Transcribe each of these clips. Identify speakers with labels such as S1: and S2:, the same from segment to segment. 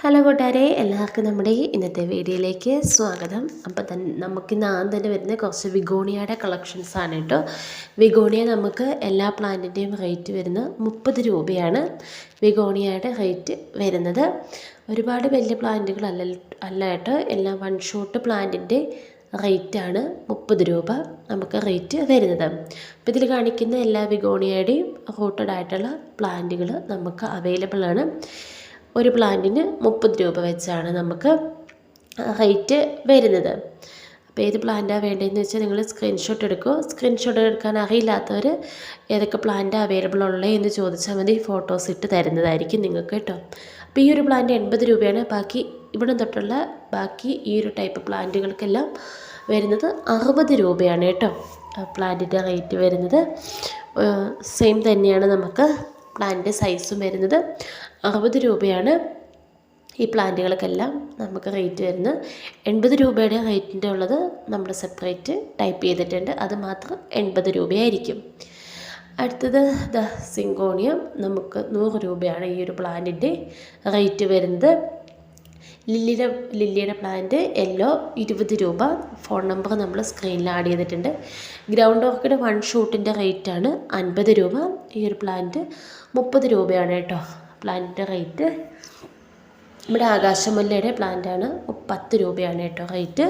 S1: Hello കൂട്ടുകാരെ എല്ലാവർക്കും നമ്മുടെ ഇന്നത്തെ വീഡിയോയിലേക്ക് സ്വാഗതം. അപ്പോൾ തന്നെ നമുക്ക് ഇന്ന് ആദ്യം തന്നെ വരുന്ന കുറച്ച് വിഗോണിയയുടെ കളക്ഷൻസ് ആണ് കേട്ടോ. വിഗോണിയ നമുക്ക് എല്ലാ പ്ലാന്റിന്റെയും റേറ്റ് വരുന്നത് മുപ്പത് രൂപയാണ് വിഗോണിയയുടെ റേറ്റ് വരുന്നത്. ഒരുപാട് വലിയ പ്ലാന്റുകൾ അല്ല അല്ല കേട്ടോ. എല്ലാം വൺ ഷോട്ട് പ്ലാന്റിന്റെ റേറ്റാണ് മുപ്പത് രൂപ നമുക്ക് റേറ്റ് വരുന്നത്. അപ്പോൾ ഇതിൽ കാണിക്കുന്ന എല്ലാ വിഗോണിയയുടെയും റൂട്ടഡ് ആയിട്ടുള്ള പ്ലാന്റുകൾ നമുക്ക് അവൈലബിൾ ആണ്. ഒരു പ്ലാന്റിന് മുപ്പത് രൂപ വെച്ചാണ് നമുക്ക് റേറ്റ് വരുന്നത്. അപ്പോൾ ഏത് പ്ലാന്റാണ് വേണ്ടതെന്ന് വെച്ചാൽ നിങ്ങൾ സ്ക്രീൻഷോട്ട് എടുക്കുക സ്ക്രീൻഷോട്ട് എടുക്കാൻ അറിയില്ലാത്തവർ ഏതൊക്കെ പ്ലാന്റ് അവൈലബിൾ ഉള്ളത് എന്ന് ചോദിച്ചാൽ മതി. ഫോട്ടോസ് ഇട്ട് തരുന്നതായിരിക്കും നിങ്ങൾക്ക് കേട്ടോ. അപ്പോൾ ഈ ഒരു പ്ലാന്റ് എൺപത് രൂപയാണ്. ബാക്കി ഇവിടെ തൊട്ടുള്ള ബാക്കി ഈ ഒരു ടൈപ്പ് പ്ലാന്റുകൾക്കെല്ലാം വരുന്നത് അറുപത് രൂപയാണ് കേട്ടോ പ്ലാന്റിന്റെ റേറ്റ് വരുന്നത്. സെയിം തന്നെയാണ് നമുക്ക് പ്ലാന്റിന്റെ സൈസും വരുന്നത് അറുപത് രൂപയാണ്. ഈ പ്ലാന്റുകൾക്കെല്ലാം നമുക്ക് റേറ്റ് വരുന്നത് എൺപത് രൂപയുടെ റേറ്റിന്റെ ഉള്ളത് നമ്മൾ സെപ്പറേറ്റ് ടൈപ്പ് ചെയ്തിട്ടുണ്ട്. അത് മാത്രം എൺപത് രൂപയായിരിക്കും. അടുത്തത് ദ സിങ്കോണിയം. നമുക്ക് നൂറ് രൂപയാണ് ഈ ഒരു പ്ലാന്റിന്റെ റേറ്റ് വരുന്നത്. ലില്ലിയുടെ ലില്ലിയുടെ പ്ലാന്റ് യെല്ലോ ഇരുപത് രൂപ. ഫോൺ നമ്പർ നമ്മൾ സ്ക്രീനിൽ ആഡ് ചെയ്തിട്ടുണ്ട്. ഗ്രൗണ്ട് ഓർക്കിഡ് വൺ ഷൂട്ടിന്റെ റേറ്റാണ് അൻപത് രൂപ. ഈ ഒരു പ്ലാന്റ് മുപ്പത് രൂപയാണ് കേട്ടോ. പ്ലാന്റിന്റെ റേറ്റ് നമ്മുടെ ആകാശമല്ലയുടെ പ്ലാന്റാണ് പത്ത് രൂപയാണ് കേട്ടോ റേറ്റ്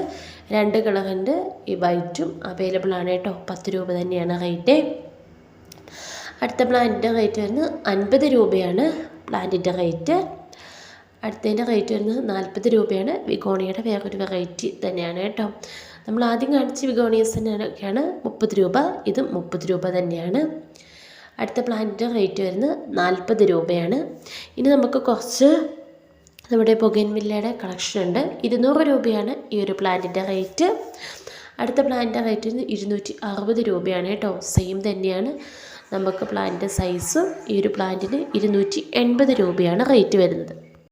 S1: രണ്ട് കളറിന്റെ ഈ വൈറ്റും അവൈലബിൾ ആണ് കേട്ടോ. പത്ത് രൂപ തന്നെയാണ് റേറ്റ് അടുത്ത പ്ലാന്റിന്റെ റേറ്റ് വരുന്നത് അൻപത് രൂപയാണ് പ്ലാന്റിന്റെ റേറ്റ് അടുത്തതിന്റെ റേറ്റ് വരുന്നത് നാൽപ്പത് രൂപയാണ്. വിഗോണിയുടെ വേറൊരു വെറൈറ്റി തന്നെയാണ് കേട്ടോ. നമ്മൾ ആദ്യം കാണിച്ച വിഗോണിയസ് തന്നെയാണ് മുപ്പത് രൂപ. ഇത് മുപ്പത് രൂപ തന്നെയാണ്. അടുത്ത പ്ലാന്റിന്റെ റേറ്റ് വരുന്നത് നാൽപ്പത് രൂപയാണ്. ഇനി നമുക്ക് കുറച്ച് നമ്മുടെ പുകൻവില്ലയുടെ കളക്ഷൻ ഉണ്ട്. ഇരുന്നൂറ് രൂപയാണ് ഈ ഒരു പ്ലാന്റിന്റെ റേറ്റ് അടുത്ത പ്ലാന്റിന്റെ റേറ്റ് ഇരുന്നൂറ്റി അറുപത് രൂപയാണ് കേട്ടോ. സെയിം തന്നെയാണ്. നമുക്ക് പ്ലാന്റിന്റെ സൈസും ഈ ഒരു പ്ലാന്റിന് ഇരുന്നൂറ്റി എൺപത് രൂപയാണ് റേറ്റ് വരുന്നത്.